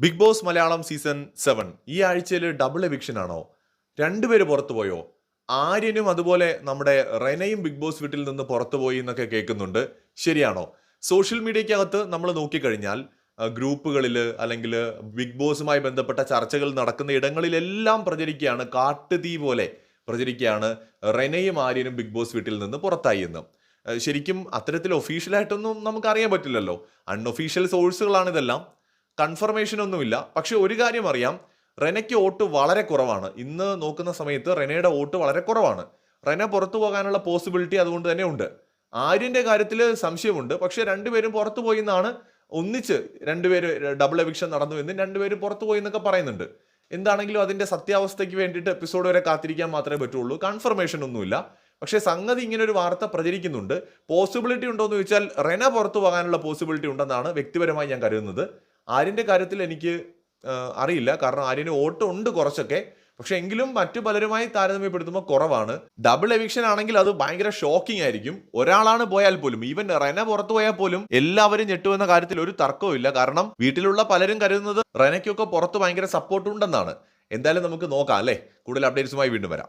Big boss Malayalam season seven. ഈ ആഴ്ചയിൽ double eviction ആണോ? രണ്ടുപേര് പുറത്തുപോയോ ആര്യനും അതുപോലെ നമ്മുടെ റെനയും ബിഗ് ബോസ് വീട്ടിൽ നിന്ന് പുറത്തുപോയി എന്നൊക്കെ കേൾക്കുന്നുണ്ട്. ശരിയാണോ? സോഷ്യൽ മീഡിയക്കകത്ത് നമ്മൾ നോക്കിക്കഴിഞ്ഞാൽ ഗ്രൂപ്പുകളിൽ അല്ലെങ്കിൽ ബിഗ് ബോസുമായി ബന്ധപ്പെട്ട ചർച്ചകൾ നടക്കുന്ന ഇടങ്ങളിലെല്ലാം പ്രചരിക്കുകയാണ്. കാട്ടുതീ പോലെ പ്രചരിക്കുകയാണ് റെനയും ആര്യനും ബിഗ് ബോസ് വീട്ടിൽ നിന്ന് പുറത്തായി എന്ന്. ശരിക്കും അത്തരത്തിൽ ഒഫീഷ്യലായിട്ടൊന്നും നമുക്ക് അറിയാൻ പറ്റില്ലല്ലോ. അൺഒഫീഷ്യൽ സോഴ്സുകളാണ് ഇതെല്ലാം. കൺഫർമേഷൻ ഒന്നുമില്ല. പക്ഷെ ഒരു കാര്യം അറിയാം. റെനയ്ക്ക് വോട്ട് വളരെ കുറവാണ്. ഇന്ന് നോക്കുന്ന സമയത്ത് റെനയുടെ വോട്ട് വളരെ കുറവാണ്. റെന പുറത്തു പോകാനുള്ള പോസിബിലിറ്റി അതുകൊണ്ട് തന്നെ ഉണ്ട്. ആര്യന്റെ കാര്യത്തിൽ സംശയമുണ്ട്. പക്ഷെ രണ്ടുപേരും പുറത്തു പോയി എന്നാണ് ഒന്നിച്ച് രണ്ടുപേര് ഡബിൾ എവിക്ഷൻ നടന്നു എന്ന് രണ്ടുപേരും പുറത്തു പോയി എന്നൊക്കെ പറയുന്നുണ്ട്. എന്താണെങ്കിലും അതിന്റെ സത്യാവസ്ഥയ്ക്ക് വേണ്ടിയിട്ട് എപ്പിസോഡ് വരെ കാത്തിരിക്കാൻ മാത്രമേ പറ്റുള്ളൂ. കൺഫർമേഷൻ ഒന്നുമില്ല. പക്ഷേ സംഗതി ഇങ്ങനെ ഒരു വാർത്ത പ്രചരിക്കുന്നുണ്ട്. പോസിബിലിറ്റി ഉണ്ടോ എന്ന് ചോദിച്ചാൽ റെന പുറത്തു പോകാനുള്ള പോസിബിലിറ്റി ഉണ്ടെന്നാണ് വ്യക്തിപരമായി ഞാൻ കരുതുന്നത്. ആര്യന്റെ കാര്യത്തിൽ എനിക്ക് അറിയില്ല. കാരണം ആര്യന് വോട്ട് ഉണ്ട് കുറച്ചൊക്കെ. പക്ഷെ എങ്കിലും മറ്റു പലരുമായി താരതമ്യപ്പെടുത്തുമ്പോൾ കുറവാണ്. ഡബിൾ എവിക്ഷൻ ആണെങ്കിൽ അത് ഭയങ്കര ഷോക്കിംഗ് ആയിരിക്കും. ഒരാളാണ് പോയാൽ പോലും ഈവൻ റെന പുറത്തു പോയാൽ പോലും എല്ലാവരും ഞെട്ടുമെന്ന കാര്യത്തിൽ ഒരു തർക്കവും കാരണം വീട്ടിലുള്ള പലരും കരുതുന്നത് റെനയ്ക്കൊക്കെ പുറത്ത് ഭയങ്കര സപ്പോർട്ട് ഉണ്ടെന്നാണ്. എന്തായാലും നമുക്ക് നോക്കാം അല്ലേ? കൂടുതൽ അപ്ഡേറ്റ്സുമായി വീണ്ടും വരാം.